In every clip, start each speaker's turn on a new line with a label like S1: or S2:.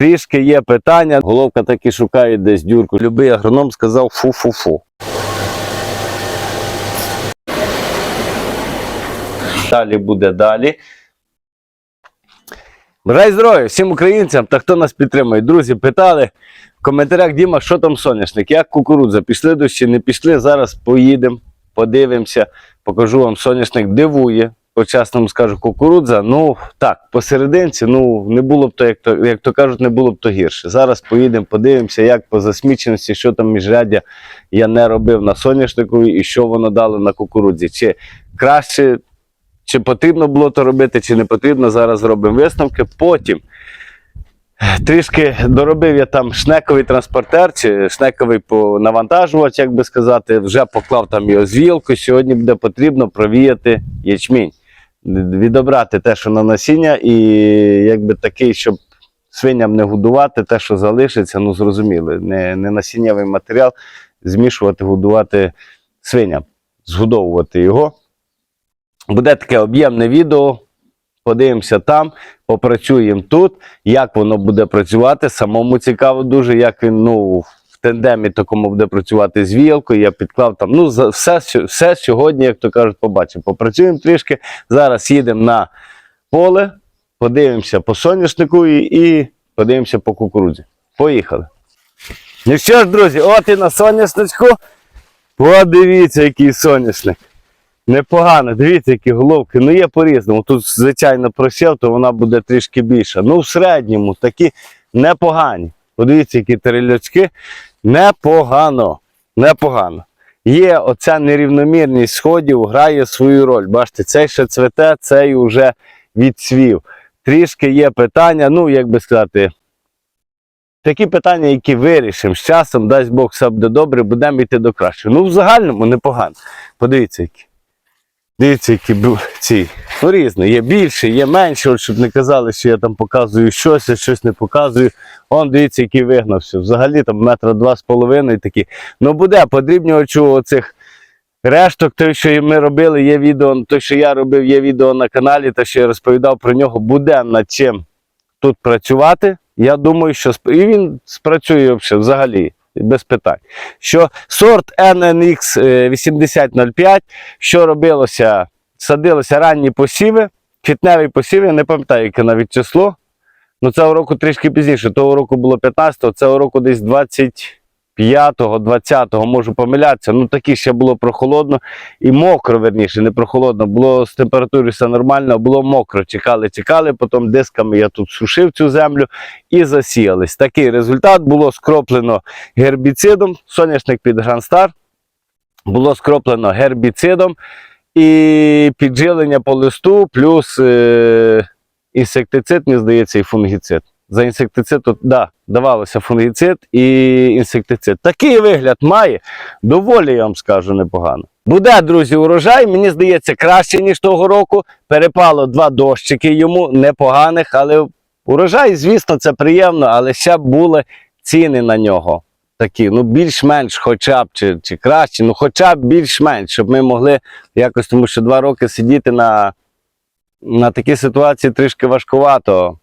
S1: Трішки є питання. Головка таки шукає десь дюрку. Любий агроном сказав фу-фу-фу. Далі буде далі. Бажаю здоров'я всім українцям та хто нас підтримує. Друзі, питали в коментарях Діма, що там соняшник, як кукурудза, пішли дощі, не пішли. Зараз поїдемо, подивимося, покажу вам соняшник, дивує. По-чесному скажу, кукурудза, ну так, посерединці, ну не було б то, як то, як то кажуть, не було б то гірше. Зараз поїдемо, подивимося, як по засміченості, що там міжряддя я не робив на соняшнику і що воно дало на кукурудзі. Чи краще, чи потрібно було то робити, чи не потрібно. Зараз зробимо висновки. Потім трішки доробив я там шнековий транспортер чи шнековий навантажувач, як би сказати, вже поклав там його звілку. Сьогодні буде потрібно провіяти ячмінь, відобрати те, що на насіння, і якби такий, щоб свиням не годувати, те, що залишиться, ну зрозуміло, не, не насіннєвий матеріал, змішувати, годувати свиням, згодовувати його. Буде таке об'ємне відео. Подивимося там, попрацюємо тут. Як воно буде працювати? Самому цікаво дуже, як він ну, в тендемі такому буде працювати з віялкою. Я підклав там. Ну, все, все сьогодні, як то кажуть, побачимо. Попрацюємо трішки. Зараз їдемо на поле, подивимося по соняшнику і, і подивимося по кукурудзі. Поїхали. Ну що ж, друзі, от і на соняшничку. Подивіться, який соняшник. Непогано, дивіться, які головки. Ну є по-різному. Тут, звичайно, просів, то вона буде трішки більша. Ну, в середньому такі непогані. Подивіться, які трильочки. Непогано. Непогано. Є оця нерівномірність сходів, грає свою роль. Бачите, цей ще цвете, цей вже відцвів. Трішки є питання, ну, як би сказати, такі питання, які вирішимо з часом, дасть Бог, все буде добре, будемо йти до кращого. Ну, в загальному непогано. Подивіться, які. Дивіться, які ці. Ну, різні. Є більше, є менше, от щоб не казали, що я там показую щось, а щось не показую. Он дивіться, який вигнався. Взагалі там метра два з половиною такі. Ну буде подрібнювачу оцих решток, той, що ми робили, є відео, той, що я робив, є відео на каналі, та що я розповідав про нього, буде над чим тут працювати. Я думаю, що і він спрацює взагалі без питань. Що сорт NNX е, 8005, що робилося, садилося ранні посіви, квітневі посіви, я не пам'ятаю, яке навіть число. Ну, цього року трішки пізніше. Того року було 15-го, цього року десь 25-го, 20-го, можу помилятися. Ну такі ще було прохолодно і мокро, верніше, не прохолодно. Було з температурою все нормально, було мокро. Чекали, чекали, потім дисками я тут сушив цю землю і засіялись. Такий результат було скроплено гербіцидом, соняшник під Грандстар. Було скроплено гербіцидом і піджилення по листу, плюс е, інсектицид, мені здається, і фунгіцид. За інсектицид тут, да, давалося фунгіцид і інсектицид. Такий вигляд має, доволі, я вам скажу, непогано. Буде, друзі, урожай, мені здається, краще, ніж того року. Перепало два дощики йому, непоганих, але урожай, звісно, це приємно, але ще були ціни на нього. Такі, ну більш-менш, хоча б чи, чи краще, ну хоча б більш-менш, щоб ми могли якось, тому що два роки сидіти на, на такій ситуації трішки важкувато.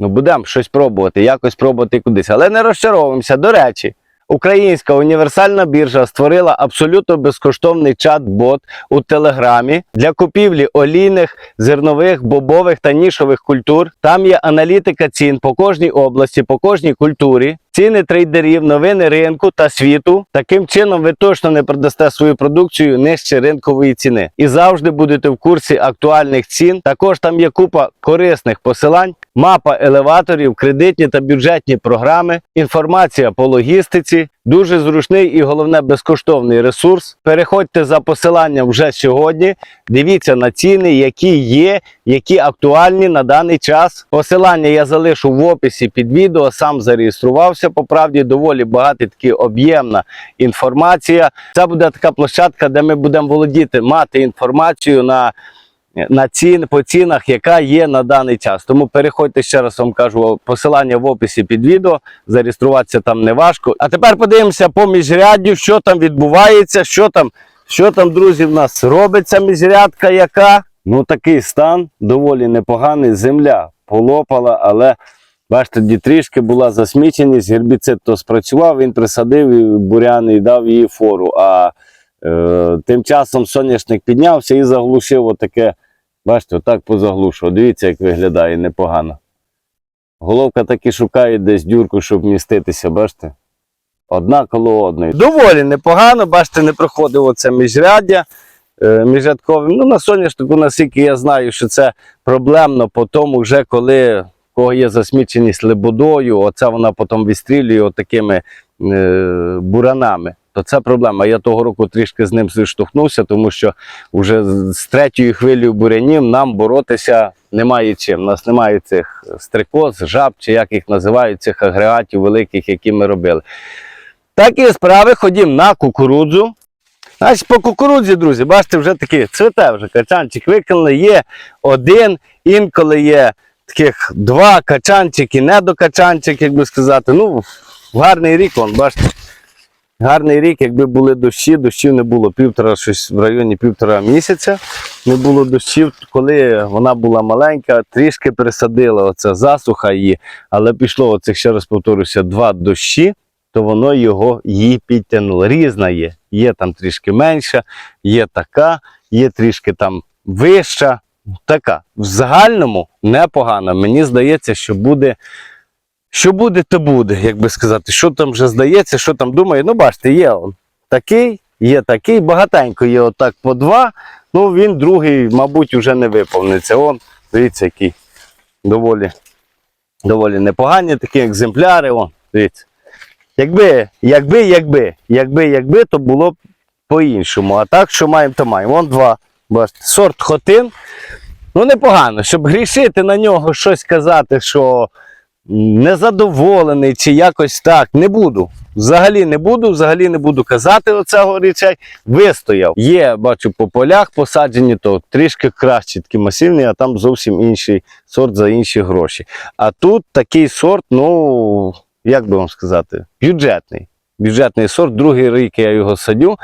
S1: Ну, будемо щось пробувати, якось пробувати кудись. Але не розчаровуємося. До речі, українська універсальна біржа створила абсолютно безкоштовний чат-бот у Телеграмі для купівлі олійних, зернових, бобових та нішових культур. Там є аналітика цін по кожній області, по кожній культурі. Ціни трейдерів, новини ринку та світу. Таким чином ви точно не продасте свою продукцію нижче ринкової ціни і завжди будете в курсі актуальних цін. Також там є купа корисних посилань, мапа елеваторів, кредитні та бюджетні програми, інформація по логістиці. Дуже зручний і головне безкоштовний ресурс. Переходьте за посиланням вже сьогодні. Дивіться на ціни, які є, які актуальні на даний час. Посилання я залишу в описі під відео. Сам зареєструвався. По правді доволі багата таки об'ємна інформація. Це буде така площадка, де ми будемо володіти, мати інформацію на. На цін по цінах, яка є на даний час. Тому переходьте ще раз вам кажу посилання в описі під відео. Зареєструватися там не важко. А тепер подивимося по міжряддю, що там відбувається, що там, що там, друзі, в нас робиться міжрядка, яка. Ну такий стан доволі непоганий. Земля полопала, але Бачите, тоді трішки була засміченість, гербіцид то спрацював, він присадив і бурян і дав їй фору. А е, тим часом соняшник піднявся і заглушив отаке. Бачите, отак позаглушував. Дивіться, як виглядає непогано. Головка таки шукає десь дюрку, щоб вміститися, бачите? Одна коло одної. Доволі непогано, бачите, не проходило це міжряддя е, міжрядковим. Ну, на соняшнику, наскільки я знаю, що це проблемно по тому, вже коли кого є засміченість лебудою, оце вона потім відстрілює отакими е, буранами. То це проблема. Я того року трішки з ним зіштовхнувся, тому що вже з третьою хвилею бурянів нам боротися немає чим. У нас немає цих стрикоз, жаб, чи як їх називають, цих агрегатів великих, які ми робили. Такі справи ходім на кукурудзу. Значить, по кукурудзі, друзі, бачите, вже такі цвіте вже качанчик викинули. Є один, інколи є таких два качанчики, недокачанчик, як би сказати. Ну, гарний рік, вон, бачите. Гарний рік, якби були дощі, дощів не було півтора, щось в районі півтора місяця. Не було дощів, коли вона була маленька, трішки пересадила оця засуха її, але пішло оцих, ще раз повторюся, два дощі, то воно його її підтягнуло. Різна є. Є там трішки менша, є така, є трішки там вища. Така. В загальному непогано. Мені здається, що буде. Що буде, то буде, як би сказати. Що там вже здається, що там думає. Ну, бачите, є он такий, є такий, багатенько є отак по два. Ну, він другий, мабуть, вже не виповниться. Он, дивіться, який доволі, доволі непогані такі екземпляри. Вон, дивіться. Якби, якби, якби, якби, якби, то було б по-іншому. А так, що маємо, то маємо. Вон два. Бачите, сорт хотин. Ну, непогано, щоб грішити на нього щось казати, що незадоволений чи якось так. Не буду. Взагалі не буду, взагалі не буду казати оцього речей. Вистояв. Є, бачу, по полях посаджені, то трішки кращі, такі масивні, а там зовсім інший сорт за інші гроші. А тут такий сорт, ну, як би вам сказати, бюджетний. Бюджетний сорт, другий рік я його садю.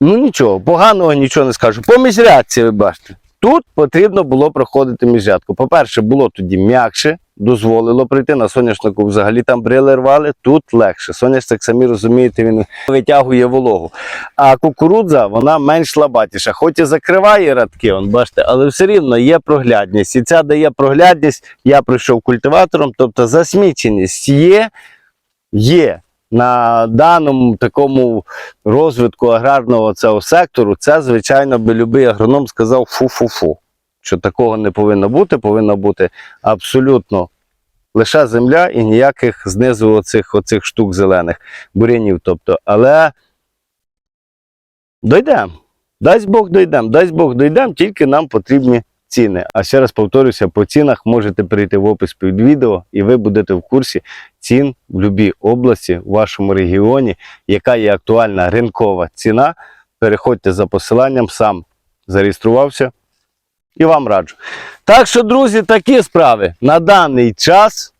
S1: Ну нічого, поганого нічого не скажу. По міжрядці, ви бачите. Тут потрібно було проходити міжрядку. По-перше, було тоді м'якше, дозволило прийти. На соняшнику взагалі там брили рвали, тут легше. Соняшник, самі розумієте, він витягує вологу. А кукурудза, вона менш лабатіша. Хоч і закриває радки, он, бачите, але все рівно є проглядність. І ця дає проглядність. Я прийшов культиватором, тобто засміченість є, є. На даному такому розвитку аграрного цього сектору, це, звичайно, би любий агроном сказав фу-фу-фу. Що такого не повинно бути, повинна бути абсолютно лише земля і ніяких знизу оцих, оцих штук зелених бурянів. Тобто, але дойдемо. Дасть Бог дойдемо, дасть Бог дойдемо, тільки нам потрібні ціни. А ще раз повторюся, по цінах можете перейти в опис під відео, і ви будете в курсі цін в будь-якій області, в вашому регіоні, яка є актуальна ринкова ціна. Переходьте за посиланням, сам зареєструвався і вам раджу. Так що, друзі, такі справи на даний час,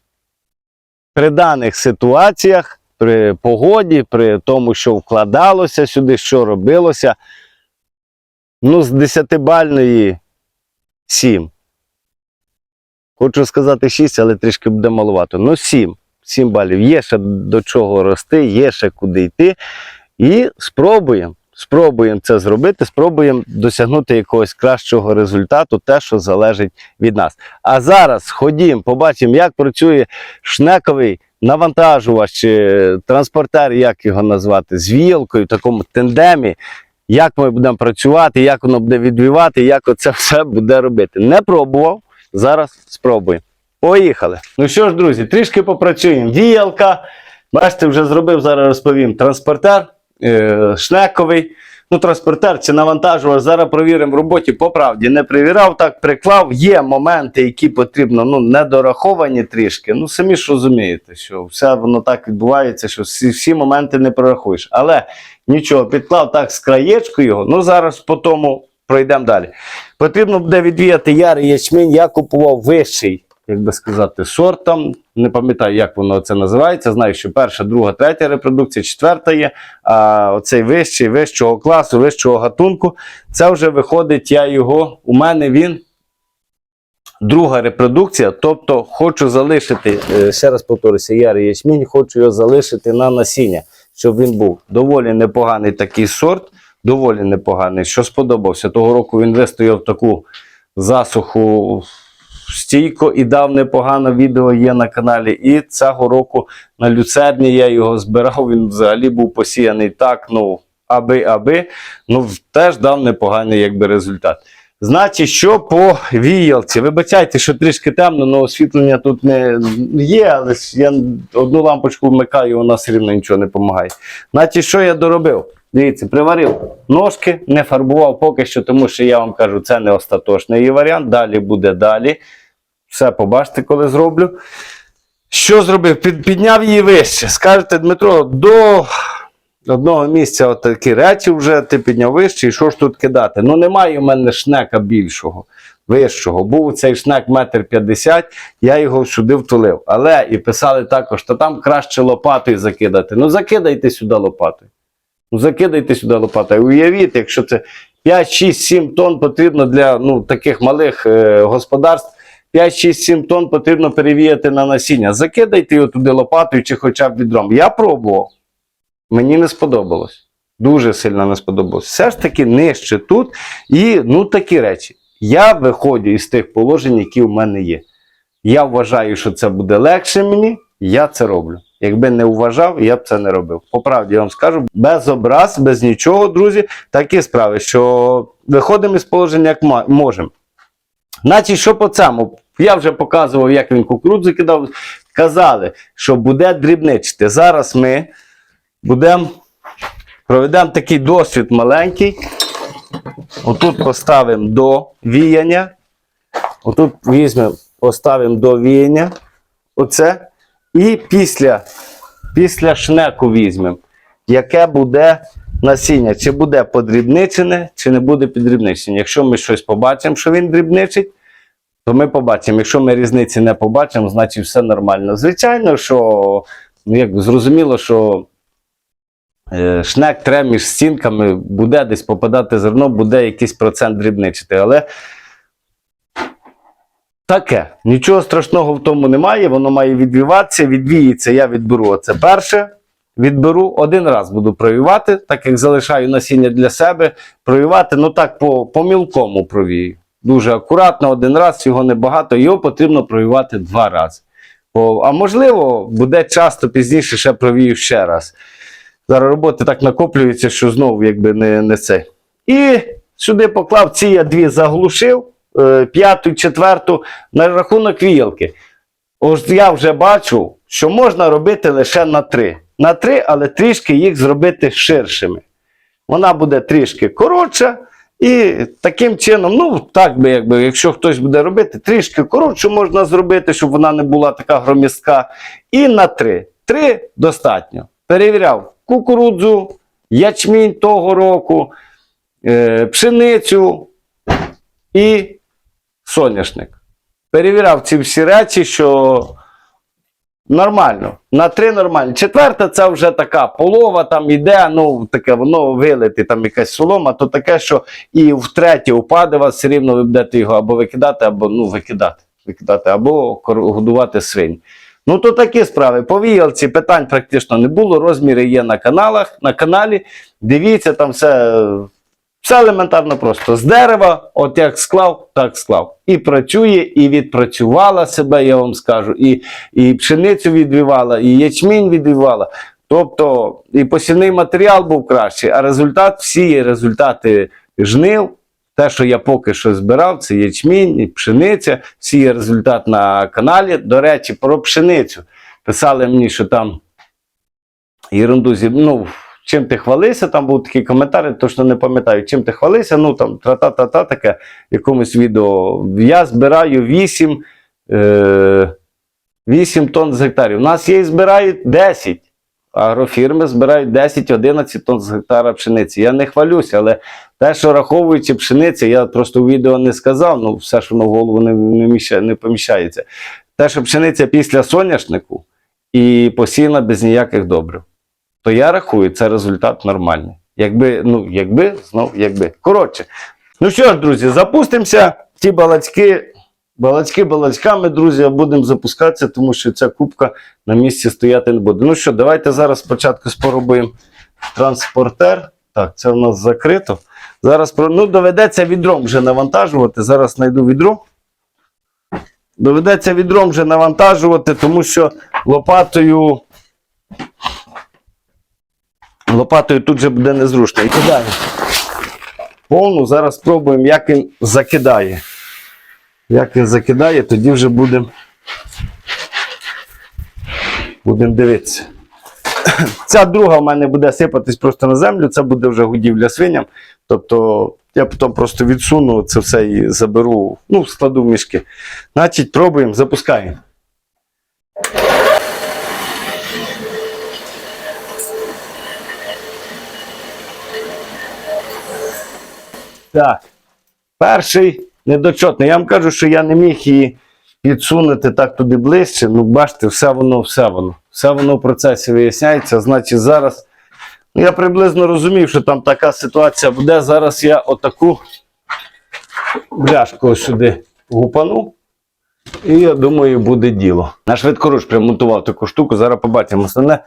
S1: при даних ситуаціях, при погоді, при тому, що вкладалося сюди, що робилося, ну, з 10-бальної 7. Хочу сказати 6, але трішки буде маловато. Ну, 7. 7 балів. Є ще до чого рости, є ще куди йти. І спробуємо. Спробуємо це зробити, спробуємо досягнути якогось кращого результату, те, що залежить від нас. А зараз ходімо, побачимо, як працює шнековий навантажувач чи транспортер, як його назвати, з вілкою, в такому тендемі. Як ми будемо працювати, як воно буде відбивати, як оце все буде робити. Не пробував, зараз спробуємо. Поїхали. Ну що ж, друзі, трішки попрацюємо. Віялка. Бачите, вже зробив, зараз розповім. Транспортер шнековий. Ну, транспортер чи навантажувач. Зараз провіримо в роботі по правді. Не перевіряв, так приклав. Є моменти, які потрібно, ну, недораховані трішки. Ну, самі ж розумієте, що все воно так відбувається, що всі, всі моменти не прорахуєш. Але нічого, підклав так з краєчку його. Ну, зараз по тому пройдемо далі. Потрібно буде відвіяти ярий ячмінь. Я купував вищий, як би сказати, сорт там. Не пам'ятаю, як воно це називається. Знаю, що перша, друга, третя репродукція, четверта є. А оцей вищий, вищого класу, вищого гатунку. Це вже виходить, я його. У мене він Друга репродукція, тобто хочу залишити, е, ще раз повторюся, ярий ячмінь, хочу його залишити на насіння, щоб він був доволі непоганий такий сорт, доволі непоганий, що сподобався. Того року він вистояв таку засуху стійко і дав непогане відео є на каналі. І цього року на люцерні я його збирав, він взагалі був посіяний так, ну, аби-аби, ну теж дав непоганий якби, результат. Значить, що по віялці? Вибачайте, що трішки темно, але освітлення тут не є, але я одну лампочку вмикаю, вона все рівно нічого не допомагає. Значить, що я доробив? Дивіться, приварив ножки, не фарбував поки що, тому що я вам кажу, це не остаточний її варіант. Далі буде далі. Все побачите, коли зроблю. Що зробив? Підняв її вище. Скажете, Дмитро, до одного місця от такі речі вже ти підняв вище, і що ж тут кидати? Ну, немає у мене шнека більшого, вищого. Був цей шнек метр п'ятдесят, я його сюди втулив. Але і писали також, що там краще лопатою закидати. Ну, закидайте сюди лопатою. Ну, закидайте сюди лопатою. Уявіть, якщо це 5, 6, 7 тонн потрібно для ну, таких малих е, господарств. 5-6-7 тонн потрібно перевіяти на насіння. Закидайте його туди лопатою чи хоча б відром. Я пробував. Мені не сподобалось. Дуже сильно не сподобалось. Все ж таки нижче тут. І ну такі речі. Я виходжу із тих положень, які в мене є. Я вважаю, що це буде легше мені, я це роблю. Якби не вважав, я б це не робив. По правді я вам скажу, без образ, без нічого, друзі, такі справи, що виходимо із положення як можемо. Значить, що по цьому? Я вже показував, як він кукурудзу кидав. Казали, що буде дрібничити. Зараз ми будемо проведемо такий досвід маленький. Отут поставимо до віяння. Отут візьмемо, поставимо до віяння. Оце. І після, після шнеку візьмемо, яке буде насіння, чи буде подрібничене, чи не буде піддрібничене. Якщо ми щось побачимо, що він дрібничить, то ми побачимо. Якщо ми різниці не побачимо, значить все нормально. Звичайно, що ну, як зрозуміло, що шнек треба між стінками, буде десь попадати зерно, буде якийсь процент дрібничити. Але таке. Нічого страшного в тому немає, воно має відвіватися, відвіється, я відберу оце перше. Відберу один раз буду провівати, так як залишаю насіння для себе. Провівати, ну так, по, по мілкому провію. Дуже акуратно, один раз, його небагато, його потрібно провівати два рази. А можливо, буде часто пізніше ще провію ще раз. Зараз роботи так накоплюються, що знову якби не, не це. І сюди поклав ці я дві заглушив, е, п'яту, четверту, на рахунок віялки. Ось я вже бачу, що можна робити лише на три. На три, але трішки їх зробити ширшими. Вона буде трішки коротша. І таким чином, ну так би, якби, якщо хтось буде робити, трішки коротше можна зробити, щоб вона не була така громістка. І на три. Три достатньо. Перевіряв кукурудзу, ячмінь того року, е, пшеницю і соняшник. Перевіряв ці всі речі, що нормально. На три нормально. Четверта це вже така полова, там іде, ну таке воно вилити, там якась солома, то таке, що і втретє упаде вас, все рівно ви будете його або викидати, або ну, викидати, викидати, або годувати свинь. Ну, то такі справи. По віялці питань практично не було. Розміри є на каналах, на каналі. Дивіться, там все, все елементарно просто. З дерева, от як склав, так склав. І працює, і відпрацювала себе, я вам скажу, і, і пшеницю відвівала, і ячмінь відвівала. Тобто і посівний матеріал був кращий, а результат, всі результати жнив, те, що я поки що збирав, це ячмінь, пшениця, всі є результат на каналі. До речі, про пшеницю. Писали мені, що там ерунду зі ну, чим ти хвалився, там був такий коментар, точно не пам'ятаю, чим ти хвалився, ну там тра-та-та-та таке в якомусь відео. Я збираю 8, е, 8 тонн з гектарів. У нас є і збирають 10. Агрофірми збирають 10-11 тонн з гектара пшениці. Я не хвалюся, але те, що раховуючи пшениця, я просто в відео не сказав, ну все, що на голову не, не, не поміщається. Те, що пшениця після соняшнику і посіяна без ніяких добрив, то я рахую, це результат нормальний. Якби, ну, якби, знов, якби. Коротше. Ну що ж, друзі, запустимося. Ці балачки Балачки балачками, друзі, будемо запускатися, тому що ця кубка на місці стояти не буде. Ну що, давайте зараз спочатку спробуємо транспортер. Так, це у нас закрито. Зараз ну, доведеться відром вже навантажувати. Зараз знайду відро. Доведеться відром вже навантажувати, тому що лопатою. Лопатою тут же буде незручно. І кидаємо. Повну. Зараз спробуємо, як він закидає. Як він закидає, тоді вже будемо будем дивитися. Ця друга в мене буде сипатись просто на землю, це буде вже годівля свиням. Тобто я потім просто відсуну це все і заберу, ну, складу в мішки. Значить, пробуємо, запускаємо. Так. Перший недочотний. Я вам кажу, що я не міг її підсунути так туди ближче. Ну, бачите, все воно, все воно. Все воно в процесі виясняється. Значить, зараз. Ну, я приблизно розумів, що там така ситуація буде. Зараз я отаку бляшку сюди гупану. І я думаю, буде діло. Наш швидкоруч примонтував таку штуку. Зараз побачимо. Основне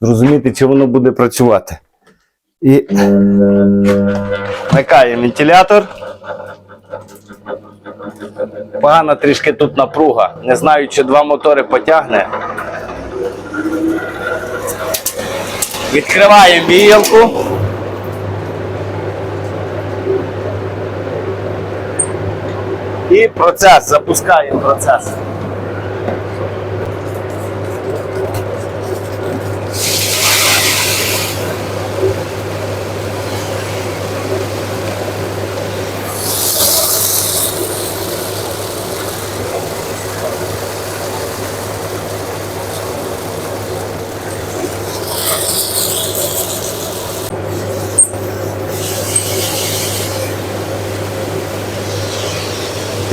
S1: зрозуміти, чи воно буде працювати. І вмикає вентилятор. Погана трішки тут напруга. Не знаю, чи два мотори потягне. Відкриваємо білку. І процес, запускаємо процес.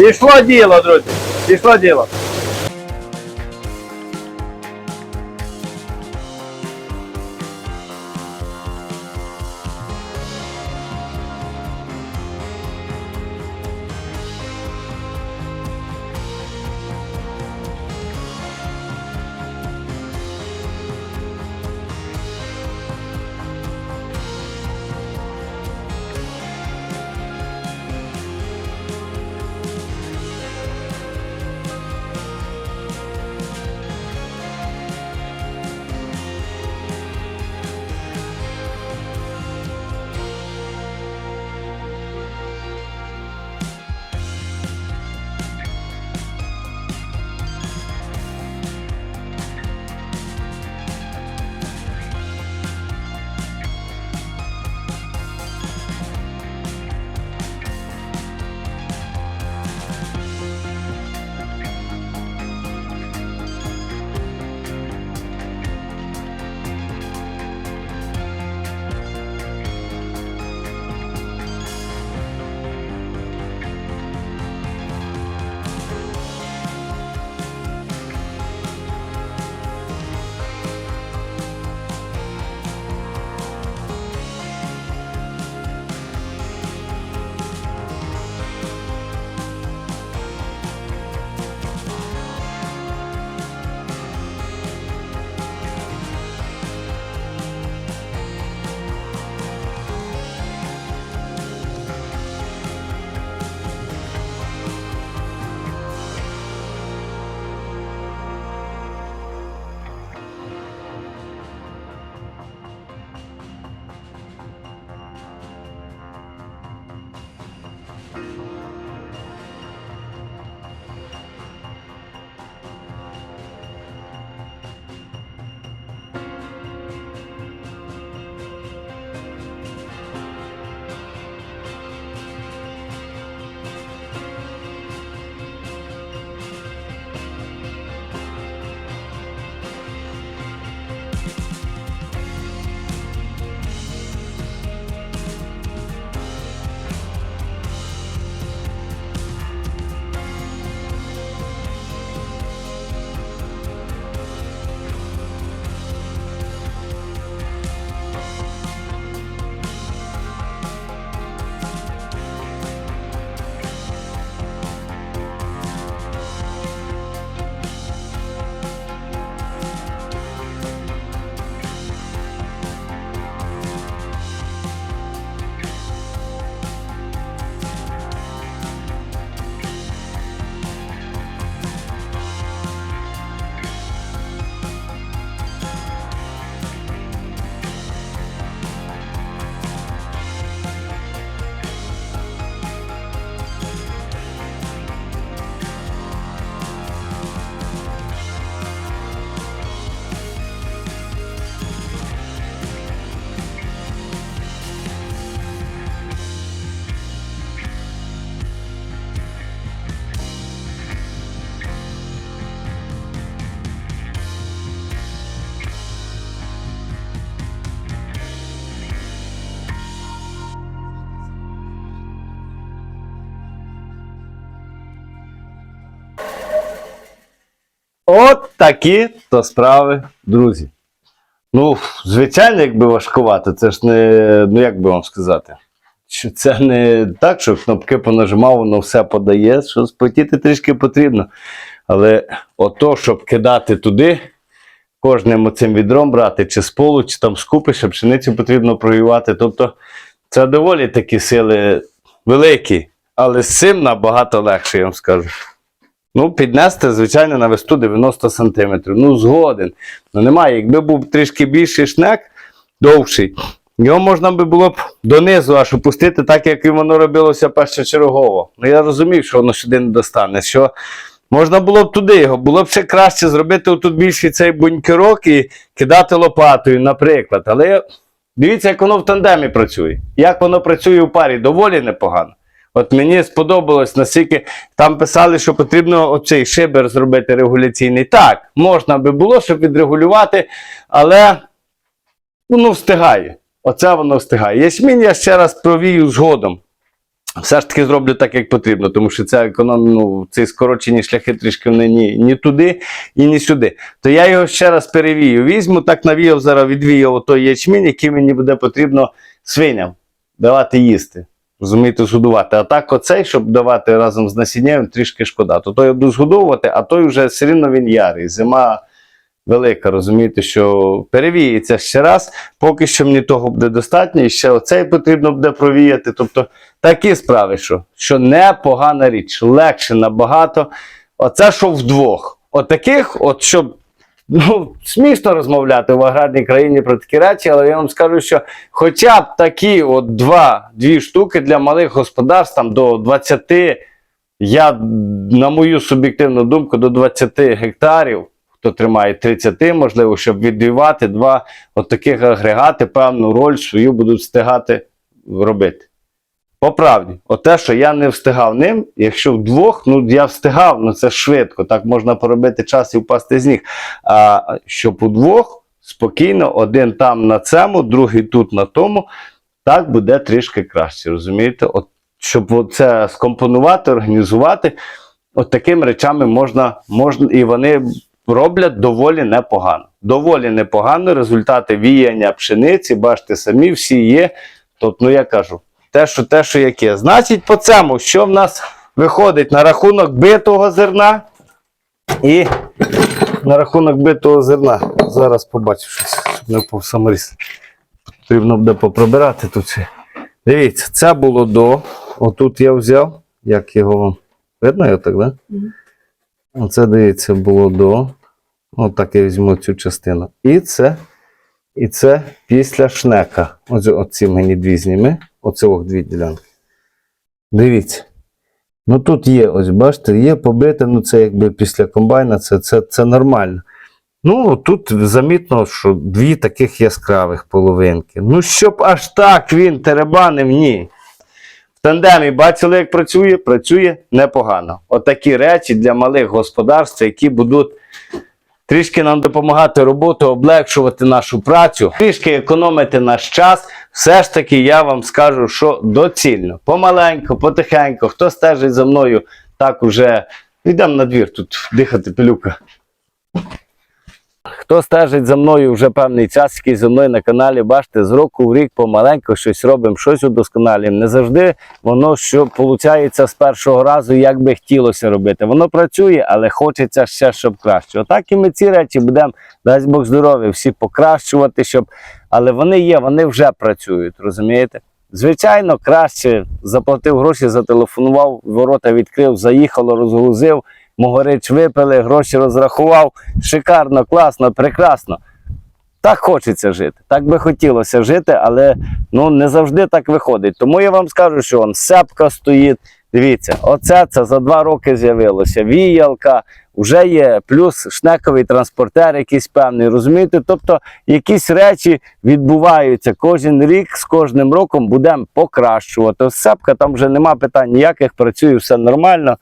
S1: Пішло діло, друзі. Пішло діло. От такі то справи, друзі. Ну, звичайно, якби важкувато, це ж не, ну як би вам сказати, що це не так, що кнопки понажимав, воно все подає, що спотіти трішки потрібно. Але ото, щоб кидати туди, кожним оцим відром брати, чи з полу, чи там з ще пшеницю потрібно проювати. Тобто це доволі такі сили великі, але з цим набагато легше, я вам скажу. Ну, піднести, звичайно, на висоту 90 см. Ну, згоден. Ну, немає. Якби був трішки більший шнек, довший, його можна би було б донизу аж опустити, так як і воно робилося першочергово. Ну, я розумів, що воно сюди не достане. Що можна було б туди його, було б ще краще зробити отут більший цей бунькерок і кидати лопатою, наприклад. Але дивіться, як воно в тандемі працює. Як воно працює у парі, доволі непогано. От мені сподобалось, наскільки там писали, що потрібно оцей шибер зробити регуляційний. Так, можна би було, щоб відрегулювати, але воно встигає. Оце воно встигає. Ячмінь я ще раз провію згодом. Все ж таки зроблю так, як потрібно, тому що це економ, ну, ці скорочені шляхи трішки вони ні, ні туди і ні сюди. То я його ще раз перевію. Візьму, так навіяв зараз відвіяв той ячмінь, який мені буде потрібно свиням давати їсти. Розумієте, згодувати. А так оцей, щоб давати разом з насінням, трішки шкода. То той я буду згодовувати, а той вже все рівно він ярий. Зима велика, розумієте, що перевіється ще раз, поки що мені того буде достатньо, і ще оцей потрібно буде провіяти. Тобто такі справи, що, що непогана річ, легше набагато. Оце що вдвох. Отаких, от щоб. Ну, смішно розмовляти в аграрній країні про такі речі, але я вам скажу, що хоча б такі от два, дві штуки для малих господарств там до 20, я, на мою суб'єктивну думку, до 20 гектарів, хто тримає 30, можливо, щоб відвівати два от таких агрегати, певну роль свою будуть встигати робити. По правді, от те, що я не встигав ним, якщо вдвох, ну я встигав, ну це швидко, так можна поробити час і впасти з ніг. А щоб удвох спокійно, один там на цьому, другий тут на тому, так буде трішки краще, розумієте? От, щоб це скомпонувати, організувати, от такими речами можна, можна і вони роблять доволі непогано. Доволі непогано. Результати віяння пшениці, бачите, самі всі є. Тобто, ну я кажу, те, що те, що яке. Значить, по цьому, що в нас виходить на рахунок битого зерна і на рахунок битого зерна. Зараз побачу щось, щоб не впав саморіз. Потрібно буде поприбирати тут. Дивіться, це було до. Отут я взяв. Як його вам? Видно його так, да? Оце, дивіться, було до. Отак я візьму цю частину. І це, і це після шнека. Ось оці мені дві зніми. Оце ох дві ділянки. Дивіться. Ну тут є, ось бачите, є побите, ну це якби після комбайна, це, це, це нормально. Ну, тут замітно, що дві таких яскравих половинки. Ну, щоб аж так він теребанив, ні. В тандемі бачили, як працює? Працює непогано. Отакі речі для малих господарств, які будуть трішки нам допомагати роботу, облегшувати нашу працю, трішки економити наш час. Все ж таки, я вам скажу, що доцільно. Помаленьку, потихеньку, хто стежить за мною, так уже йдемо на двір тут дихати пилюка. Хто стежить за мною вже певний час, який зі мною на каналі, бачите, з року в рік помаленьку щось робимо, щось удосконалюємо. Не завжди воно що виходить з першого разу, як би хотілося робити. Воно працює, але хочеться ще, щоб краще. Отак і ми ці речі будемо, дасть Бог здоров'я, всі покращувати, щоб. Але вони є, вони вже працюють, розумієте? Звичайно, краще заплатив гроші, зателефонував, ворота відкрив, заїхало, розгрузив, могорич випили, гроші розрахував. Шикарно, класно, прекрасно. Так хочеться жити. Так би хотілося жити, але ну, не завжди так виходить. Тому я вам скажу, що он сепка стоїть. Дивіться, оце це за два роки з'явилося. Віялка, вже є, плюс шнековий транспортер якийсь певний. Розумієте? Тобто якісь речі відбуваються кожен рік, з кожним роком будемо покращувати. Сепка там вже нема питань ніяких, працює все нормально.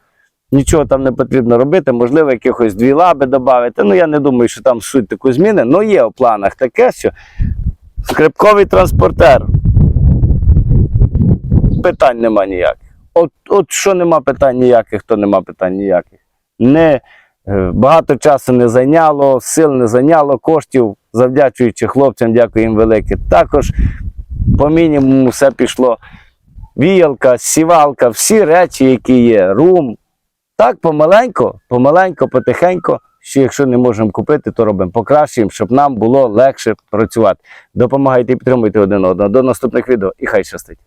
S1: Нічого там не потрібно робити, можливо, якихось дві лаби додати. Ну, я не думаю, що там суть таку зміни. Ну, є у планах таке, що скрипковий транспортер. Питань нема ніяких. От, от що нема питань ніяких, то нема питань ніяких. Не Е, Багато часу не зайняло, сил не зайняло, коштів, завдячуючи хлопцям, дякую їм велике. Також по мінімуму все пішло. Віялка, сівалка, всі речі, які є, рум. Так, помаленько, помаленько, потихенько. Що якщо не можемо купити, то робимо покращуємо, щоб нам було легше працювати. Допомагайте і підтримуйте один одного. До наступних відео і хай щастить.